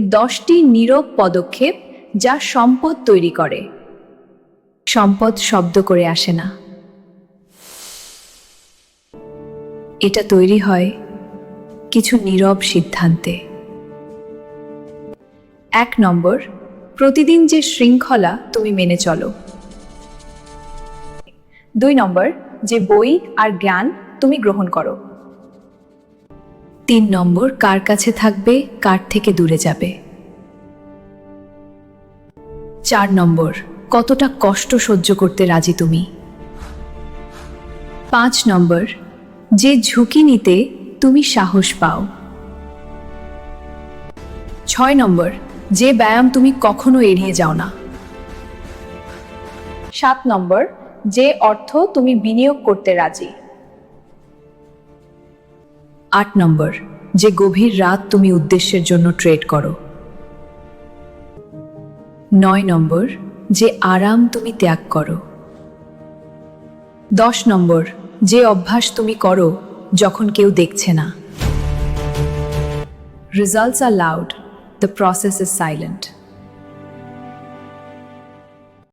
দশটি নীরব পদক্ষেপ যা সম্পদ তৈরি করে। সম্পদ শব্দ করে আসে না। এটা তৈরি হয় কিছু নীরব সিদ্ধান্তে। এক নম্বর, প্রতিদিন যে শৃঙ্খলা তুমি মেনে চলো। দুই নম্বর, যে বই আর জ্ঞান তুমি গ্রহণ করো। তিন নম্বর, কার কাছে থাকবে, কার থেকে দূরে যাবে। চার নম্বর, কতটা কষ্ট সহ্য করতে রাজি তুমি? পাঁচ নম্বর, যে ঝুঁকি নিতে তুমি সাহস পাও। ছয় নম্বর, যে ব্যায়াম তুমি কখনো এড়িয়ে যাও না। সাত নম্বর, যে অর্থ তুমি বিনিয়োগ করতে রাজি। আট নম্বর, যে গভীর রাত তুমি উদ্দেশ্যের জন্য ট্রেড করো। নয় নম্বর, যে আরাম তুমি ত্যাগ করো। দশ নম্বর, যে অভ্যাস তুমি করো যখন কেউ দেখছে না। Results R loud the process is silent